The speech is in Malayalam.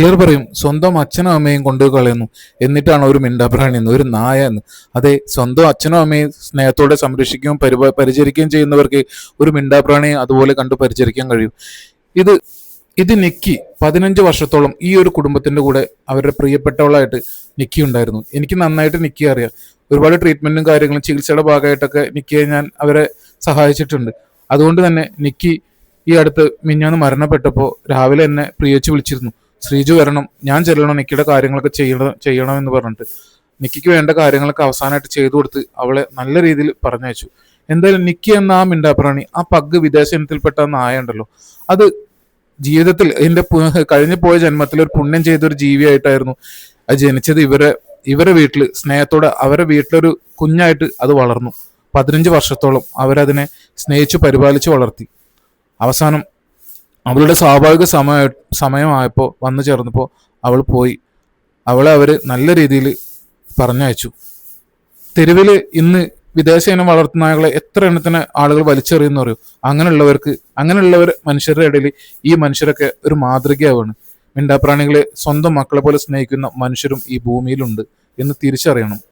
ചിലർ പറയും സ്വന്തം അച്ഛനും അമ്മയും കൊണ്ട് കളയുന്നു. എന്നിട്ടാണ് ഒരു മിണ്ടാപ്രാണി എന്ന് ഒരു നായ എന്ന്. അതെ സ്വന്തം അച്ഛനും അമ്മയും സ്നേഹത്തോടെ സംരക്ഷിക്കുകയും പരിപ പരിചരിക്കുകയും ചെയ്യുന്നവർക്ക് ഒരു മിണ്ടാപ്രാണിയെ അതുപോലെ കണ്ട് പരിചരിക്കാൻ കഴിയും. ഇത് ഇത് നിക്കി പതിനഞ്ച് വർഷത്തോളം ഈ ഒരു കുടുംബത്തിന്റെ കൂടെ അവരുടെ പ്രിയപ്പെട്ടവളായിട്ട് നിക്കി ഉണ്ടായിരുന്നു. എനിക്ക് നന്നായിട്ട് നിക്കി അറിയാം. ഒരുപാട് ട്രീറ്റ്മെന്റും കാര്യങ്ങളും ചികിത്സയുടെ ഭാഗമായിട്ടൊക്കെ നിക്കിയെ ഞാൻ അവരെ സഹായിച്ചിട്ടുണ്ട്. അതുകൊണ്ട് തന്നെ നിക്കി ഈ അടുത്ത് മിഞ്ഞാന്ന് മരണപ്പെട്ടപ്പോൾ രാവിലെ എന്നെ പ്രിയച്ച് വിളിച്ചിരുന്നു. ശ്രീജു വരണം ഞാൻ ചെല്ലണം നിക്കിയുടെ കാര്യങ്ങളൊക്കെ ചെയ്യണം ചെയ്യണം എന്ന് പറഞ്ഞിട്ട്. നിക്കിക്ക് വേണ്ട കാര്യങ്ങളൊക്കെ അവസാനമായിട്ട് ചെയ്തു കൊടുത്ത് അവളെ നല്ല രീതിയിൽ പറഞ്ഞയച്ചു. എന്തായാലും നിക്കി എന്ന ആ മിണ്ടാപ്രാണി ആ പഗ് വിദേശ ഇനത്തിൽപ്പെട്ട നായ ഉണ്ടല്ലോ അത് ജീവിതത്തിൽ എന്റെ പു- കഴിഞ്ഞു പോയ ജന്മത്തിൽ ഒരു പുണ്യം ചെയ്തൊരു ജീവിയായിട്ടായിരുന്നു. അത് ജനിച്ചത് ഇവരെ ഇവരെ വീട്ടിൽ സ്നേഹത്തോടെ അവരെ വീട്ടിലൊരു കുഞ്ഞായിട്ട് അത് വളർന്നു. പതിനഞ്ച് വർഷത്തോളം അവരതിനെ സ്നേഹിച്ചു പരിപാലിച്ചു വളർത്തി. അവസാനം അവളുടെ സ്വാഭാവിക സമയ സമയമായപ്പോൾ വന്നു ചേർന്നപ്പോൾ അവൾ പോയി. അവളെ അവർ നല്ല രീതിയിൽ പറഞ്ഞയച്ചു. തെരുവിൽ ഇന്ന് വിദേശ ഇനം വളർത്തുന്ന ആളുകളെ എത്ര എണ്ണത്തിന് ആളുകൾ വലിച്ചെറിയുന്ന അറിയൂ? അങ്ങനെയുള്ളവർക്ക് അങ്ങനെയുള്ളവർ മനുഷ്യരുടെ ഇടയിൽ ഈ മനുഷ്യരൊക്കെ ഒരു മാതൃകയാവാണ്. മിണ്ടാപ്രാണികളെ സ്വന്തം മക്കളെ പോലെ സ്നേഹിക്കുന്ന മനുഷ്യരും ഈ ഭൂമിയിലുണ്ട് എന്ന് തിരിച്ചറിയണം.